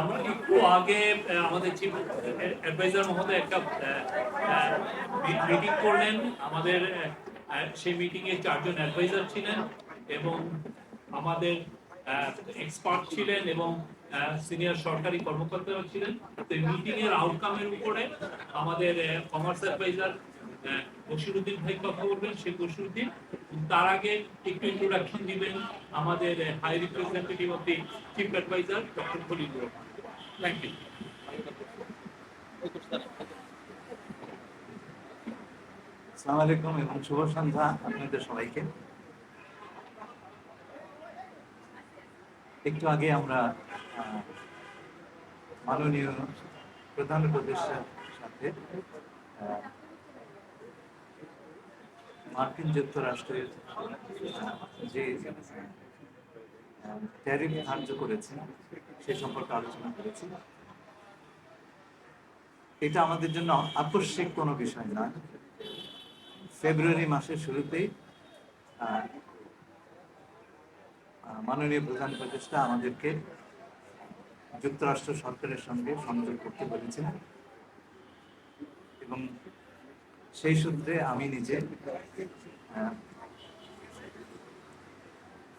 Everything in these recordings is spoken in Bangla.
আমরা একটু আগে আমাদের চিফ অ্যাডভাইজার মহোদয় একটা মিটিং করলেন। আমাদের সেই চারজন অ্যাডভাইজার ছিলেন এবং আমাদের এক্সপার্ট ছিলেন এবং সিনিয়র সরকারি কর্মকর্তারা ছিলেন। তো মিটিং এর আউটকামের উপরে আমাদের কমার্স অ্যাডভাইজার বশিরুদ্দিন ভাই কথা বলবেন শেখ বশিরুদ্দিন। তার আগে একটু ইন্ট্রোডাকশন দিবেন আমাদের high representative of the chief adviser doctor Khalilur Rahman. Thank you আসসালামু আলাইকুম এবং শুভ সন্ধ্যা আপনাদের সবাইকে। একটু আগে আমরা মাননীয় প্রধান উপদেষ্টার সাথে মার্কিন যুক্তরাষ্ট্রের যে ট্যারিফ ধার্য করেছে সে সম্পর্কে আলোচনা করেছি। এটা আমাদের জন্য আকস্মিক কোনো বিষয় না। ফেব্রুয়ারি মাসের শুরুতেই মাননীয় প্রধান উপদেষ্টা আমাদেরকে যুক্তরাষ্ট্র সরকারের সঙ্গে সংযোগ করতে বলেছিলেন। এবং সেই সূত্রে আমি নিজে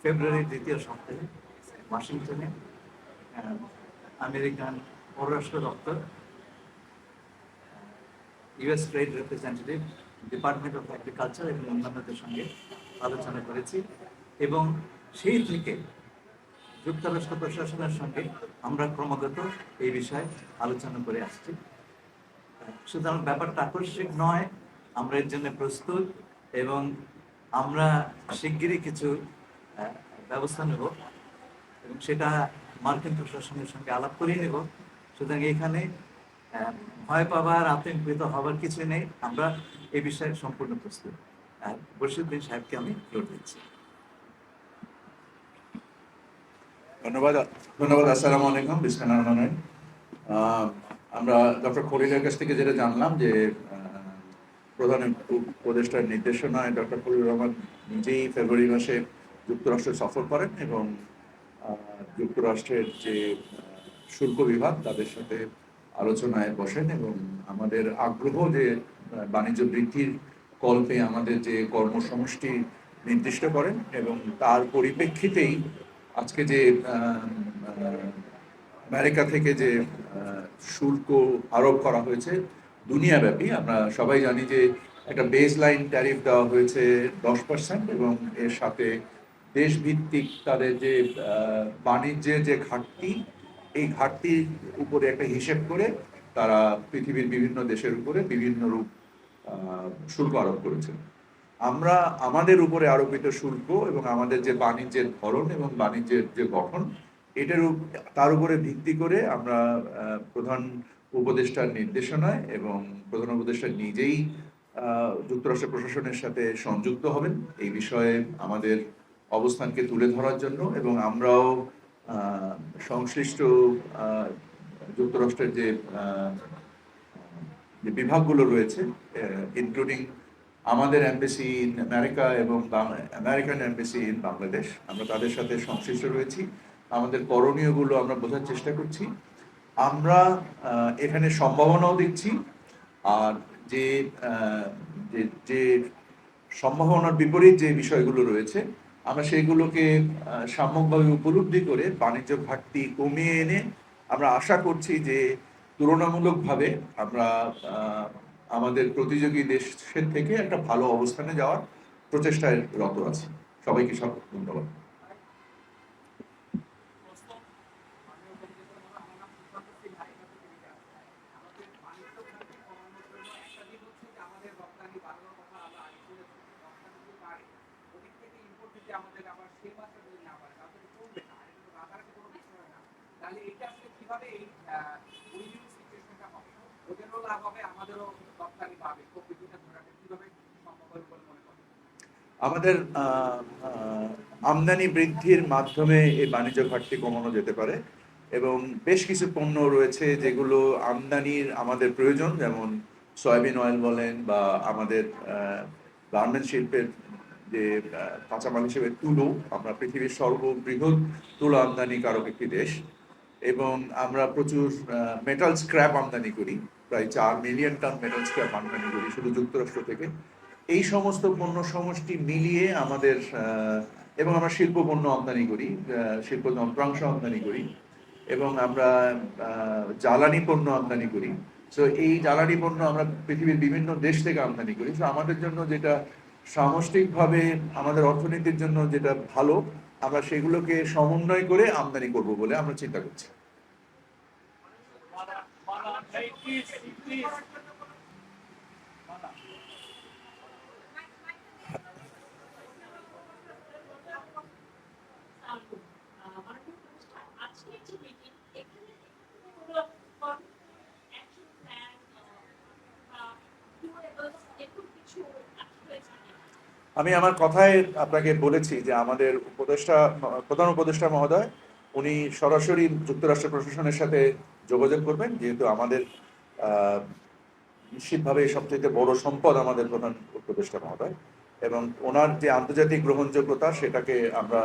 ফেব্রুয়ারির দ্বিতীয় সপ্তাহে ওয়াশিংটনে আমেরিকান পররাষ্ট্র দপ্তর US trade representative department of agriculture এবং অন্যান্যদের সঙ্গে আলোচনা করেছি এবং সেই থেকে যুক্তরাষ্ট্র প্রশাসনের সঙ্গে আমরা ক্রমাগত এই বিষয়ে আলোচনা করে আসছি। সুতরাং ব্যাপারটা আকস্মিক নয়, আমরা এর জন্য প্রস্তুত এবং আমরা শিগগিরই কিছু ব্যবস্থা নেব এবং সেটা মার্কিন প্রশাসনের সঙ্গে আলাপ করিয়ে নেব। সুতরাং এখানে আহ, ভয় পাবার আতঙ্কিত হবার কিছু নেই। আমরা এই বিষয়ে সম্পূর্ণ প্রস্তুত। আর বসিরুদ্দিন সাহেবকে আমি ফ্লোর দিচ্ছি। ধন্যবাদ। ধন্যবাদ আসসালামু আলাইকুম বিসমিল্লাহির রহমানির আমরা ডক্টর খলিলের কাছ থেকে যেটা জানলাম যে আহ, প্রধান উপদেষ্টার নির্দেশনায় ডক্টর খলিল রহমান নিজেই ফেব্রুয়ারি মাসে যুক্তরাষ্ট্রে সফর করেন এবং যুক্তরাষ্ট্রের যে শুল্ক বিভাগ, তাদের সাথে আলোচনায় বসেন এবং আমাদের আগ্রহ যে বাণিজ্য বৃদ্ধির কল্পে আমাদের যে কর্মসমষ্টি নির্দিষ্ট করেন এবং তার পরিপ্রেক্ষিতেই আজকে যে আমেরিকা থেকে যে শুল্ক আরোপ করা হয়েছে, দুনিয়াব্যাপী। আমরা সবাই জানি যে একটা বেস লাইন ট্যারিফ দেওয়া হয়েছে দশ পার্সেন্ট এবং এর সাথে দেশভিত্তিক তাদের যে বাণিজ্যের যে ঘাটতি, এই ঘাটতির উপরে একটা হিসেব করে তারা পৃথিবীর বিভিন্ন দেশের উপরে বিভিন্ন রূপ শুল্ক আরোপ করেছেন আমরা, আমাদের উপরে আরোপিত শুল্ক এবং আমাদের যে বাণিজ্যের ধরন এবং বাণিজ্যের যে গঠন, এটার তার উপরে ভিত্তি করে আমরা প্রধান উপদেষ্টার নির্দেশনায় এবং প্রধান উপদেষ্টা নিজেই যুক্তরাষ্ট্র প্রশাসনের সাথে সংযুক্ত হবেন। এই বিষয়ে আমাদের অবস্থানকে তুলে ধরার জন্য এবং আমরাও সংশ্লিষ্ট যুক্তরাষ্ট্রের যে যে বিভাগগুলো রয়েছে ইনক্লুডিং আমাদের এমবেসি ইন আমেরিকা এবং আমেরিকান এমবেসি ইন বাংলাদেশ আমরা তাদের সাথে সংশ্লিষ্ট রয়েছি। আমাদের করণীয়গুলো আমরা বোঝার চেষ্টা করছি। আমরা এখানে সম্ভাবনাও দেখছি আর যে যে সম্ভাবনার বিপরীত যে বিষয়গুলো রয়েছে আমরা সেগুলোকে সাম্যকভাবে উপলব্ধি করে বাণিজ্য ঘাটতি কমিয়ে এনে আমরা আশা করছি যে তুলনামূলকভাবে আমরা আমাদের প্রতিযোগী দেশের থেকে একটা ভালো অবস্থানে যাওয়ার প্রচেষ্টায় রত আছি। সবাইকে সব ধন্যবাদ। আমাদের আমদানি বৃদ্ধির মাধ্যমে এই বাণিজ্য ঘাটতি কমানো যেতে পারে এবং বেশ কিছু পণ্য রয়েছে যেগুলো আমদানির আমাদের প্রয়োজন। যেমন সয়াবিন অয়েল বলেন বা আমাদের গার্মেন্ট শিল্পের যে কাঁচামাল হিসেবে তুলো। আমরা পৃথিবীর সর্ববৃহৎ তুলো আমদানিকারক একটি দেশ এবং আমরা প্রচুর মেটাল স্ক্র্যাপ আমদানি করি। প্রায় চার মিলিয়ন টন মেটাল স্ক্র্যাপ আমদানি করি শুধু যুক্তরাষ্ট্র থেকে। এই সমস্ত পণ্য সমষ্টি মিলিয়ে আমাদের এবং আমরা শিল্প পণ্য আমদানি করি শিল্প যন্ত্রাংশ আমদানি করি এবং আমরা জ্বালানি পণ্য আমদানি করি। সো এই জ্বালানি পণ্য আমরা পৃথিবীর বিভিন্ন দেশ থেকে আমদানি করি। তো আমাদের জন্য যেটা সামষ্টিকভাবে আমাদের অর্থনীতির জন্য যেটা ভালো, আমরা সেগুলোকে সমন্বয় করে আমদানি করব বলে আমরা চিন্তা করছি আজকের যে মিটিং এখানে কোনো অ্যাকশন প্ল্যান বা doables এরকম কিছু হয়েছে কিনা? আমি আমার কথায় আপনাকে বলেছি যে আমাদের উপদেষ্টা, প্রধান উপদেষ্টা মহোদয়, উনি সরাসরি যুক্তরাষ্ট্র প্রশাসনের সাথে যোগাযোগ করবেন, যেহেতু আমাদের নিশ্চিতভাবে সবচেয়ে বড় সম্পদ আমাদের প্রধান উপদেষ্টা মহোদয়। এবং ওনার যে আন্তর্জাতিক গ্রহণযোগ্যতা, সেটাকে আমরা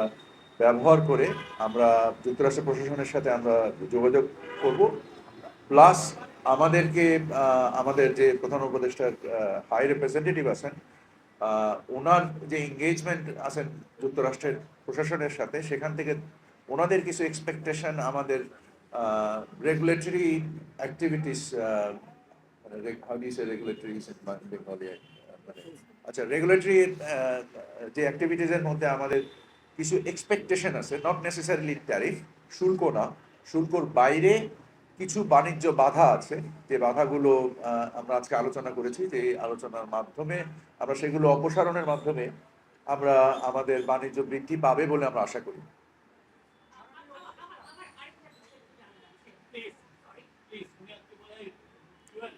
ব্যবহার করে আমরা যুক্তরাষ্ট্র প্রশাসনের সাথে আমরা যোগাযোগ করব। প্লাস আমাদেরকে আমাদের যে প্রধান উপদেষ্টার হাই রিপ্রেজেন্টেটিভ আছেন ওনার যে এঙ্গেজমেন্ট আছেন যুক্তরাষ্ট্রের প্রশাসনের সাথে, সেখান থেকে ওনাদের কিছু এক্সপেকটেশন আমাদের রেগুলেটরি অ্যাক্টিভিটিস রেগুলেটরি আচ্ছা রেগুলেটরি যে অ্যাক্টিভিটিসের মধ্যে আমাদের কিছু এক্সপেকটেশন আছে নট নেসেসারিলি ট্যারিফ শুল্ক না, শুল্কর বাইরে কিছু বাণিজ্য বাধা আছে। যে বাধাগুলো আমরা আজকে আলোচনা করেছি যে আলোচনার মাধ্যমে আমরা সেগুলো অপসারণের মাধ্যমে আমরা আমাদের বাণিজ্য বৃদ্ধি পাবে বলে আমরা আশা করি প্লিজ প্লিজ উনি আজকে বলে জুয়েল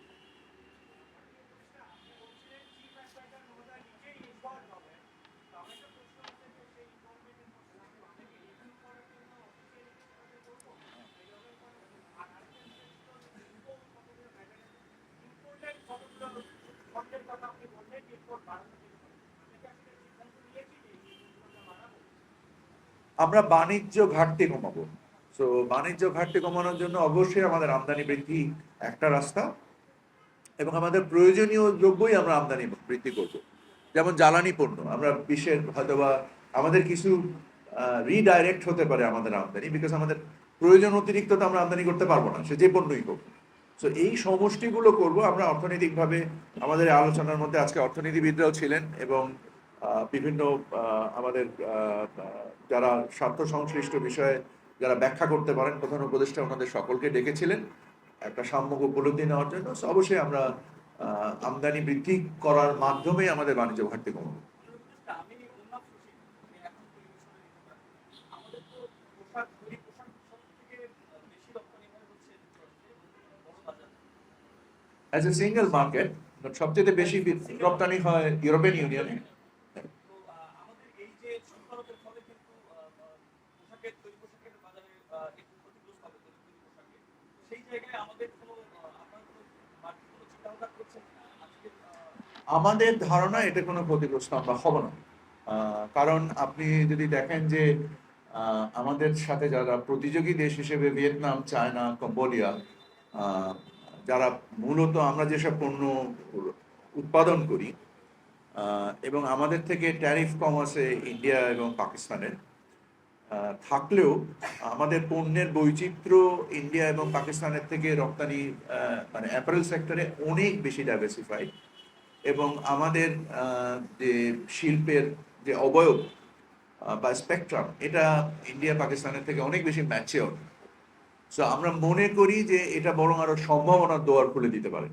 আমরা বাণিজ্য ঘাটতি কমাবো। তো বাণিজ্য ঘাটতি কমানোর জন্য অবশ্যই আমাদের আমদানি বৃদ্ধি একটা রাস্তা এবং আমাদের প্রয়োজনীয় দ্রব্যই আমরা আমদানি বৃদ্ধি করব। যেমন জ্বালানি পণ্য, আমরা বিশ্বের হয়তোবা আমাদের কিছু রিডাইরেক্ট হতে পারে আমাদের আমদানি বিকজ আমাদের প্রয়োজন অতিরিক্ত তো আমরা আমদানি করতে পারব না, সে যে পণ্যই হোক। তো এই সমষ্টিগুলো করব। আমরা অর্থনৈতিকভাবে আমাদের আলোচনার মধ্যে আজকে অর্থনীতিবিদরাও ছিলেন এবং বিভিন্ন আমাদের যারা স্বার্থ সংশ্লিষ্ট বিষয়ে যারা ব্যাখ্যা করতে পারেন, প্রধান উপদেষ্টা ওনাদের সকলকে ডেকেছিলেন একটা সাম্যক উপলব্ধি নেওয়ার জন্য। অবশ্যই আমরা আমদানি বৃদ্ধি করার মাধ্যমে আমাদের বাণিজ্য ঘাটতি কমাবো আমি উন্নত খুশি আমি এখন পরিবেশনের আমাদের তো পোশাক তৈরি পোশাক সব থেকে বেশি রপ্তানি হয় হচ্ছে যুক্তরাষ্ট্রে বড় বাজার অ্যাজ এ সিঙ্গেল মার্কেট সবচেয়ে বেশি রপ্তানি হয় ইউরোপিয়ান ইউনিয়নে আমাদের ধারণা এটা কোনো ক্ষতিগ্রস্ত আমরা হব না। কারণ আপনি যদি দেখেন যে আহ, আমাদের সাথে যারা প্রতিযোগী দেশ হিসেবে ভিয়েতনাম চায়না কম্বোডিয়া আহ, যারা মূলত আমরা যেসব পণ্য উৎপাদন করি এবং আমাদের থেকে ট্যারিফ কম আছে ইন্ডিয়া এবং পাকিস্তানের থাকলেও আমাদের পণ্যের বৈচিত্র্য ইন্ডিয়া এবং পাকিস্তানের থেকে রপ্তানি মানে অ্যাপারেল সেক্টরে অনেক বেশি ডাইভার্সিফাইড এবং আমাদের যে শিল্পের যে অবয়ব বা স্পেকট্রাম এটা ইন্ডিয়া পাকিস্তানের থেকে অনেক বেশি ম্যাচিওর সো আমরা মনে করি যে এটা বরং আরও সম্ভাবনার দোয়ার খুলে দিতে পারে।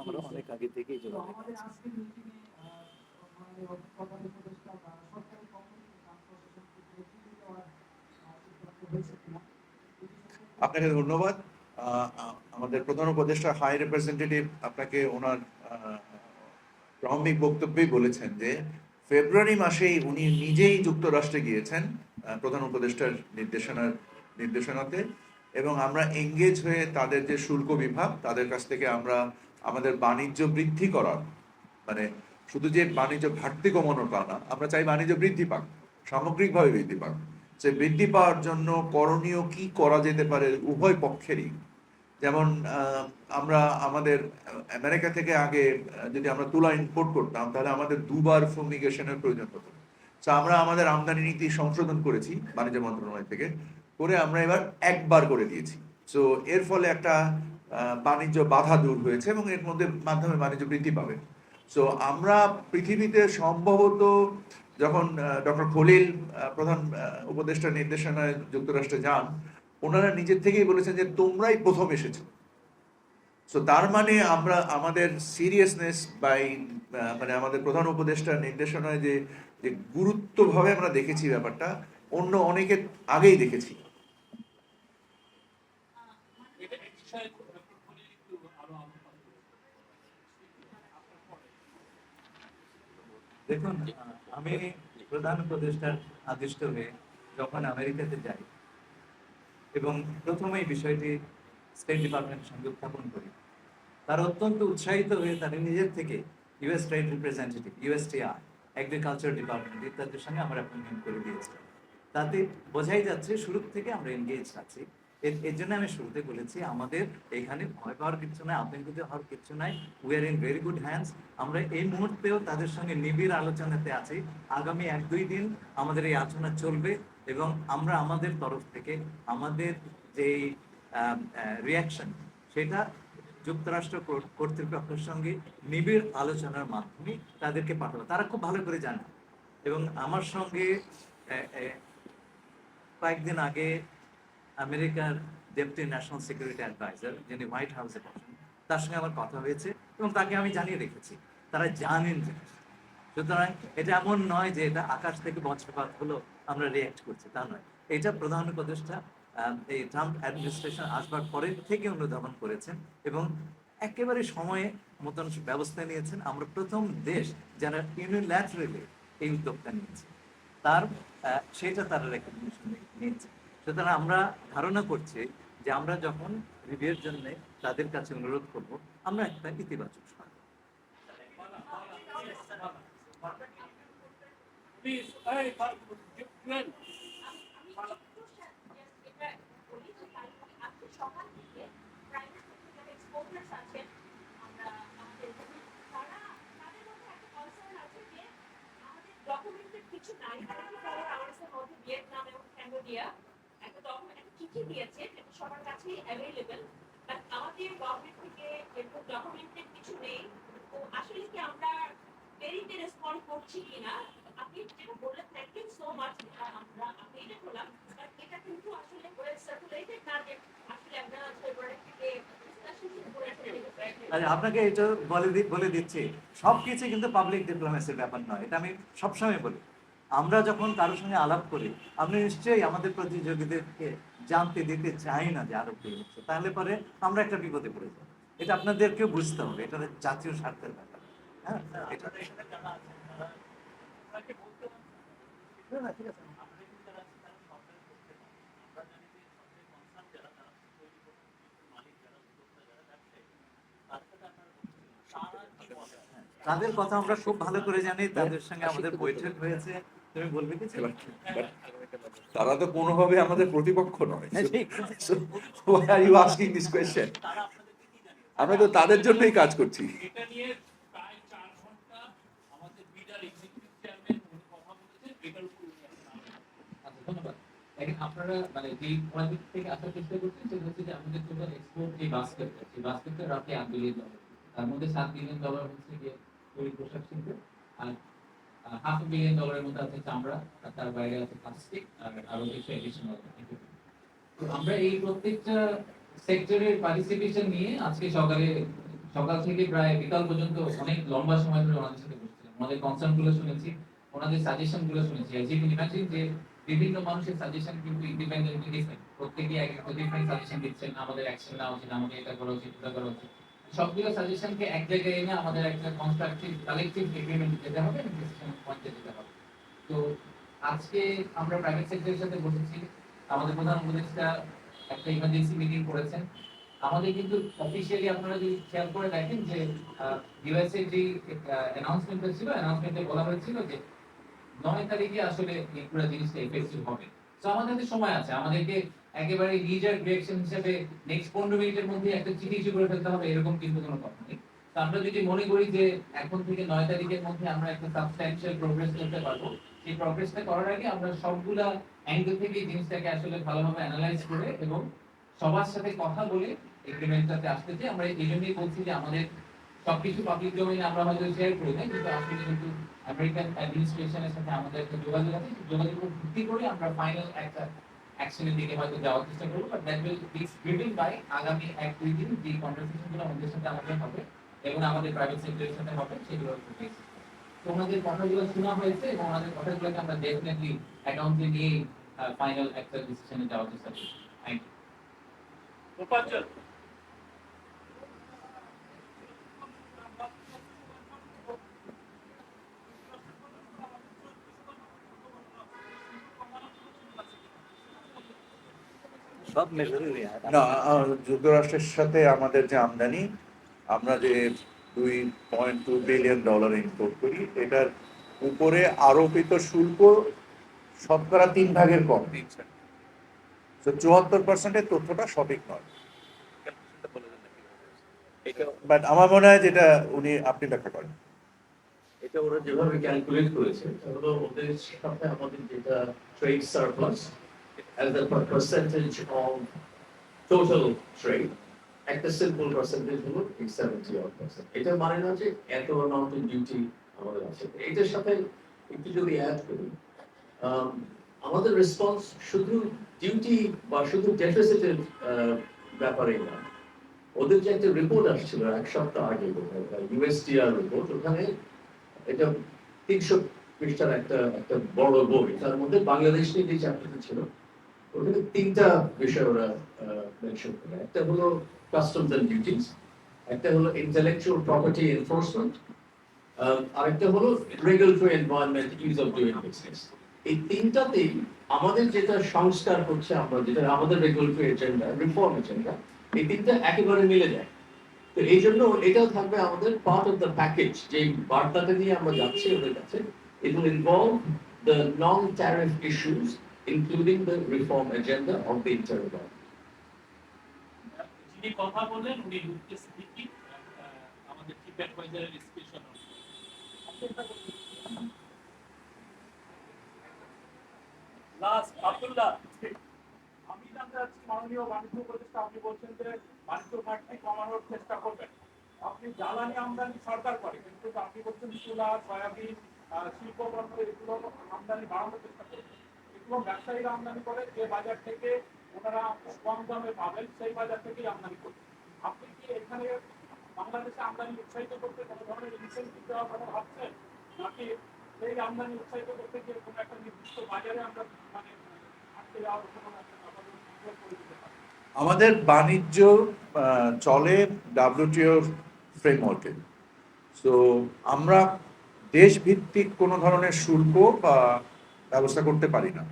আমরা অনেক আগে থেকেই আপনাকে ধন্যবাদ। আমাদের প্রধান উপদেষ্টা হাই রিপ্রেজেন্টেটিভ আপনাকে ওনার প্রারম্ভিক বক্তব্যেই বলেছেন যে, ফেব্রুয়ারি মাসেই উনি নিজেই যুক্তরাষ্ট্রে গিয়েছেন প্রধান উপদেষ্টার নির্দেশনার, নির্দেশনাতে এবং আমরা এঙ্গেজ হয়ে তাদের যে শুল্ক বিভাগ, তাদের কাছ থেকে আমরা আমাদের বাণিজ্য বৃদ্ধি করার মানে শুধু যে বাণিজ্য ঘাটতি কমানোর তা না, আমরা চাই বাণিজ্য বৃদ্ধি পাক, সামগ্রিকভাবে বৃদ্ধি পাক। সে বৃদ্ধি পাওয়ার জন্য করণীয় কি করা যেতে পারে উভয় পক্ষেরই যেমন আমরা আমাদের আমেরিকা থেকে আগে যদি আমরা তুলা ইম্পোর্ট করতাম, তাহলে আমাদের দুবার ফুমিগেশনের প্রয়োজন হতো। তো আমরা আমাদের আমদানি নীতি সংশোধন করেছি, বাণিজ্য মন্ত্রণালয় থেকে, করে আমরা এবার একবার করে দিয়েছি। তো এর ফলে একটা বাণিজ্য বাধা দূর হয়েছে এবং এর মধ্যে মাধ্যমে বাণিজ্য বৃদ্ধি পাবে। সো আমরা পৃথিবীতে সম্ভবত যখন ডক্টর খলিল প্রধান উপদেষ্টা নির্দেশনায় যুক্তরাষ্ট্রে যান ওনারা নিজের থেকেই বলেছেন যে তোমরাই প্রথম এসেছ সো তার মানে আমরা, আমাদের সিরিয়াসনেস বাই মানে আমাদের প্রধান উপদেষ্টার নির্দেশনায় যে যে গুরুত্বভাবে আমরা দেখেছি ব্যাপারটা, অন্য অনেকে আগেই দেখেছি। দেখুন, আমি প্রধান উপদেষ্টার আদিষ্ট হয়ে যখন আমেরিকাতে যাই এবং প্রথমেই বিষয়টি স্টেট ডিপার্টমেন্টের সঙ্গে উত্থাপন করি। তারা অত্যন্ত উৎসাহিত হয়ে তারা নিজের থেকে US trade representative USTR agriculture department ইত্যাদির সঙ্গে আমরা অ্যাপয়েন্টমেন্ট করে দিয়েছি। তাতে বোঝাই যাচ্ছে শুরু থেকে আমরা এনগেজ আছি। এর জন্য আমি শুরুতে বলেছি, আমাদের এখানে ভয় পাওয়ার কিছু নাই, আতঙ্কিত হওয়ার কিছু নাই। We are in very good hands আমরা এই মুহূর্তেও তাদের সঙ্গে নিবিড় আলোচনাতে আছি। আগামী এক দুই দিন আমাদের এই আলোচনা চলবে। এবং আমরা আমাদের তরফ থেকে আমাদের যে রিয়াকশন সেটা যুক্তরাষ্ট্র কর্তৃপক্ষের সঙ্গে নিবিড় আলোচনার মাধ্যমে তাদেরকে পাঠাবো তারা খুব ভালো করে জানে। এবং আমার সঙ্গে কয়েকদিন আগে আমেরিকার ডেপুটি ন্যাশনাল সিকিউরিটি অ্যাডভাইজার, যিনি হোয়াইট হাউসে বসেন, তার সঙ্গে আমার কথা হয়েছে এবং তাকে আমি জানিয়ে রেখেছি। তারা জানেন জিনিস সুতরাং এটা এমন নয় যে এটা আকাশ থেকে বজ্রপাত হলো। আমরা রিয়াক্ট করছি তা নয়। এটা প্রধান উপদেষ্টা এই ট্রাম্প অ্যাডমিনিস্ট্রেশন আসবার পরে থেকে অনুধাবন করেছেন এবং একেবারে সময়ে মতন ব্যবস্থা নিয়েছেন। আমরা প্রথম দেশ যারা ইউনিল্যাটারালি এই উদ্যোগটা নিয়েছে তার সেটা তারা রেকগনিশন নিয়েছে। সুতরাং আমরা ধারণা করছি যে আমরা যখন রিভিউর জন্য তাদের কাছে অনুরোধ করব আমরা একটা ইতিবাচক সরকার Please, এই, কিছু মধ্যে ভিয়েতনাম এবং ক্যাম্বোডিয়া একটা ডকুমেন্ট একটা চিঠি দিয়েছে যেটা সবার কাছেই অ্যাভেলেবেল বাট আমাদের গভর্নমেন্ট থেকে এরকম ডকুমেন্টেড কিছু নেই। তো আসলে কি আমরা দেরিতে রেসপন্ড করছি কিনা আপনি যেটা বললেন থ্যাংক ইউ সো মাচ আমরা আপনি এটা করলাম বাট এটা কিন্তু আসলে ওয়েল সার্কুলেটেড না যে আসলে আমরা ফেব্রুয়ারি থেকে ডিসকাশন শুরু করে আরে আপনাকে এটা বলে বলে দিচ্ছি সব কিছু কিন্তু পাবলিক ডিপ্লোমেসির ব্যাপার নয় এটা আমি সবসময় বলি। আমরা যখন কারোর সঙ্গে আলাপ করি আমরা নিশ্চয়ই আমাদের প্রতিযোগীদেরকে জানতে দিতে চাই না যে আরও কি হচ্ছে তাহলে পরে আমরা একটা বিপদে পড়ে যাব এটা আপনাদেরকেও বুঝতে হবে এটা জাতীয় স্বার্থের ব্যাপার হ্যাঁ? এটা আপনারা এখানে যারা আছেন, তারা- আপনাকে বলতে হবে, না, না, ঠিক আছে আপনারা কিন্তু যারা আছেন, তারা সরকারের পক্ষে নন। আমরা জানি যে সরকারের concern যারা, তারা তৈরি করছেন, মালিক যারা, উদ্যোক্তা যারা, ব্যবসায়ী, তার সাথে আপনারা বলছেন, তারা কি বলে? তাদের কথা আমরা খুব ভালো করে জানি তাদের সঙ্গে আমাদের বৈঠক হয়েছে। তুমি বলবে কিছু? তারা তো কোনোভাবে আমাদের প্রতিপক্ষ নয়। হ্যাঁ, why are you asking this question? তারা আপনাদেরকে কি জানিয়েছে? আমরা তো তাদের জন্যই কাজ করছি। এটা নিয়ে প্রায় চার ঘণ্টা আমাদের বিডার এক্সিকিউটিভ চেয়ারম্যান কথা বলেছেন এটার উপর উনি এখন আলোচনা আচ্ছা ধন্যবাদ। আপনারা মানে যে থেকে আসার চেষ্টা করছেন সেটা হচ্ছে যে আমাদের টোটাল এক্সপোর্ট যে বাস্কেটটা সেই বাস্কেটটা রাফলি আট বিলিয়ন ডলার তার মধ্যে সাত বিলিয়ন ডলার হচ্ছে গিয়ে তৈরি পোশাক শিল্প। আর হাফ বিলিয়ন ডলারের মধ্যে আছে চামড়া, আর তার বাইরে আছে প্লাস্টিক আর আরও কিছু এডিশনাল তো আমরা এই প্রত্যেকটা সেক্টরের পার্টিসিপেশন নিয়ে আজকে সকালে, সকাল থেকে প্রায় বিকাল পর্যন্ত অনেক লম্বা সময় ধরে ওনাদের সাথে বসছিলাম। ওনাদের কনসার্নগুলো শুনেছি, ওনাদের সাজেশনগুলো শুনেছি। আর can imagine যে বিভিন্ন মানুষের সাজেশন কিন্তু ইন্ডিপেন্ডেন্টলি ডিফারেন্ট প্রত্যেকেই এক একটা ডিফারেন্ট সাজেশন দিচ্ছেন, আমাদের অ্যাকশন নেওয়া উচিত, আমাদের এটা করা উচিত এটা করা উচিত। সবগুলো সাজেশনকে এক জায়গায় এনে আমাদের একটা কনস্ট্রাকটিভ কালেকটিভ এগ্রিমেন্ট যেতে হবে ডিসিশন পয়েন্টে যেতে হবে। তো আজকে আমরা প্রাইভেট সেক্টরের সাথে বসেছি। আমাদের প্রধান উপদেষ্টা একটা ইমার্জেন্সি মিটিং করেছেন। আমাদের কিন্তু অফিসিয়ালি আপনারা যদি খেয়াল করে দেখেন যে ইউএসএ যে অ্যানাউন্সমেন্টটা ছিল অ্যানাউন্সমেন্টে বলা হয়েছিল যে নয় তারিখে আসলে এই পুরো জিনিসটা এফেক্টিভ হবে। তো আমাদের সময় আছে। আমাদেরকে একেবারে নিজের রিয়াকশন হিসেবে নেক্সট পনেরো মিনিটের মধ্যে একটা চিঠি ইস্যু করে ফেলতে হবে, এরকম কিন্তু কোনো কথা নেই। তো আমরা যদি মনে করি যে এখন থেকে নয় তারিখের মধ্যে আমরা একটা সাবস্ট্যান্সিয়াল প্রোগ্রেস করতে পারব, সেই প্রোগ্রেসটা করার আগে আমরা সবগুলা অ্যাঙ্গেল থেকে জিনিসটাকে আসলে ভালোভাবে অ্যানালাইজ করে এবং সবার সাথে কথা বলে এগ্রিমেন্টটাতে আসতে চাই। আমরা এই জন্যই বলছি যে আমাদের সবকিছু পাবলিক ডোমেইনে আমরা হয়তো শেয়ার করি দেয় কিন্তু আসলে কিন্তু আমেরিকান অ্যাডমিনিস্ট্রেশনের সাথে আমাদের একটা যোগাযোগ আছে উপর ভিত্তি করে আমরা ফাইনাল একটা অ্যাকশনের দিকে হয়তো যাওয়ার চেষ্টা করব but that will be driven by আগামী এক দুই দিন যে কনভারসেশনগুলো আমাদের সাথে আমাদের হবে এবং আমাদের প্রাইভেট সেক্টরের সাথে হবে, সেগুলো তোমাদের কথাগুলো শোনা হয়েছে এবং আমাদের কথাগুলোকে আমরা ডেফিনেটলি অ্যাকাউন্টে নিয়ে ফাইনাল একটা ডিসিশনে যাওয়ার চেষ্টা করব। থ্যাংক ইউ সব না যুক্তরাষ্ট্রের সাথে আমাদের যে আমদানি আমরা যে দুই point two billion dollar import করি এটার উপরে আরোপিত শুল্ক শতকরা তিন ভাগের কম তো চুয়াত্তর পার্সেন্টের তথ্যটা সঠিক নয়। এটা বাট আমার মনে হয় যেটা উনি আপনি ব্যাখ্যা করেন। এটা ওরা যেভাবে ক্যালকুলেট করেছে ওদের সাথে আমাদের যেটা trade surplus as the percentage of total trade একটা সিম্পল পার্সেন্টেজ হলো সেভেন্টি অফ পার্সেন্ট এটা মানে না যে এত অ্যামাউন্টের ডিউটি আমাদের আছে। এটার সাথে একটু যদি অ্যাড করি আম, আমাদের রেসপন্স শুধু ডিউটি বা শুধু ডেফিসিটের ব্যাপারে না। ওদের যে একটা রিপোর্ট আসছিল এক সপ্তাহ আগে ইউএসটিআর রিপোর্ট ওখানে এটা তিনশো পৃষ্ঠার একটা একটা বড় বই তার মধ্যে বাংলাদেশ নিয়ে যে চ্যাপ্টারটা ছিল ওখানে তিনটা বিষয় ওরা মেনশন করে। একটা হলো কাস্টমস এন্ড ডিউটিস একটা হলো ইন্টেলেকচুয়াল প্রপার্টি এনফোর্সমেন্ট আরেকটা হলো regulatory environment use of doing business এই তিনটাতেই আমাদের যেটা সংস্কার হচ্ছে আমরা, যেটা আমাদের রেগুলেটরি এজেন্ডা রিফর্ম এজেন্ডা এই তিনটা একেবারে মিলে যায়। তো এই জন্য এটাও থাকবে আমাদের পার্ট অফ দ্য প্যাকেজ যে বার্তাটা নিয়ে আমরা যাচ্ছি ওদের কাছে। It will involve the non tariff issues যিনি কথা বললেন উনি লুকেশ সিদ্দিকী আমাদের চিফ অ্যাডভাইজারের স্পেশাল লাস্ট আব্দুল্লাহ আমি জানতে চাচ্ছি মাননীয় বাণিজ্য উপদেষ্টা আপনি বলছেন যে বাণিজ্য ঘাটতি কমানোর চেষ্টা করবেন। আপনি জ্বালানি আমদানি সরকার করে কিন্তু আপনি বলছেন তুলা সয়াবিন আহ, শিল্পপণ্য এগুলো আমদানি বাড়ানোর চেষ্টা করবেন এগুলো ব্যবসায়ীরা আমদানি করে, যে বাজার থেকে ওনারা কম দামে পাবেন, সেই বাজার থেকেই আমদানি করবেন আপনি কি এখানে বাংলাদেশে আমদানি উৎসাহিত করতে কোনো ধরনের ইনসেন্টিভ দেওয়ার কথা ভাবছেন? নাকি সেই আমদানি উৎসাহিত করতে গিয়ে কোনো একটা নির্দিষ্ট বাজারে আমরা মানে আটকে যাওয়ার আমাদের বাণিজ্য চলে ডাব্লিউটিওর ফ্রেমওয়ার্কে সো আমরা দেশভিত্তিক কোনো ধরনের শুল্ক বা ব্যবস্থা করতে পারি না।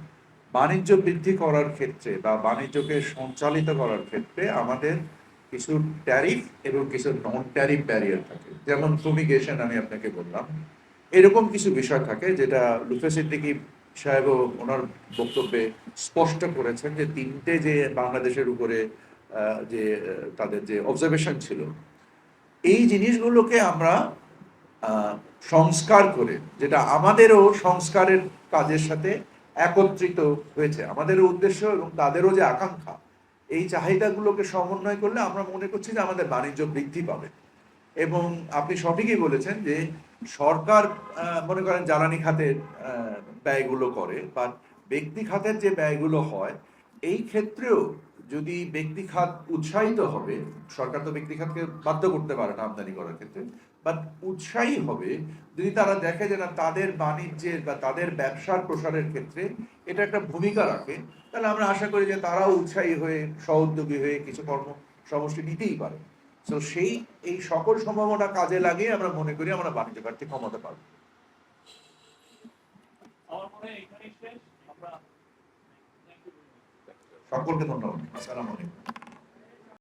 বাণিজ্য বৃদ্ধি করার ক্ষেত্রে বা বাণিজ্যকে সঞ্চালিত করার ক্ষেত্রে আমাদের কিছু ট্যারিফ এবং কিছু নন ট্যারিফ ব্যারিয়ার থাকে। যেমন ফুমিগেশন আমি আপনাকে বললাম। এরকম কিছু বিষয় থাকে যেটা লুফে সিদ্দিকি সাহেবও ওনার বক্তব্যে স্পষ্ট করেছেন যে তিনটে যে বাংলাদেশের উপরে যে তাদের যে অবজারভেশন ছিল, এই জিনিসগুলোকে আমরা সংস্কার করে, যেটা আমাদেরও সংস্কারের কাজের সাথে একত্রিত হয়েছে। আমাদেরও উদ্দেশ্য এবং তাদেরও যে আকাঙ্ক্ষা, এই চাহিদাগুলোকে সমন্বয় করলে আমরা মনে করছি যে আমাদের বাণিজ্য বৃদ্ধি পাবে। এবং আপনি সঠিকই বলেছেন যে সরকার মনে করেন জ্বালানি খাতের ব্যয়গুলো করে, বা ব্যক্তি খাতের যে ব্যয়গুলো হয়, এই ক্ষেত্রেও যদি ব্যক্তি খাত উৎসাহিত হবে, সরকার তো ব্যক্তি খাতকে বাধ্য করতে পারে না আমদানি করার ক্ষেত্রে বাট উৎসাহী হবে যদি তারা দেখে যে না তাদের বাণিজ্যের বা তাদের ব্যবসার প্রসারের ক্ষেত্রে এটা একটা ভূমিকা রাখে তাহলে আমরা আশা করি যে তারাও উৎসাহী হয়ে সহোদ্যোগী হয়ে কিছু কর্ম সমষ্টি নিতেই পারে। তো সেই এই সকল সম্ভাবনা কাজে লাগিয়ে আমরা মনে করি আমরা বাণিজ্য ঘাটতি কমাতে পারব. সকলকে ধন্যবাদ। আসসালামু আলাইকুম।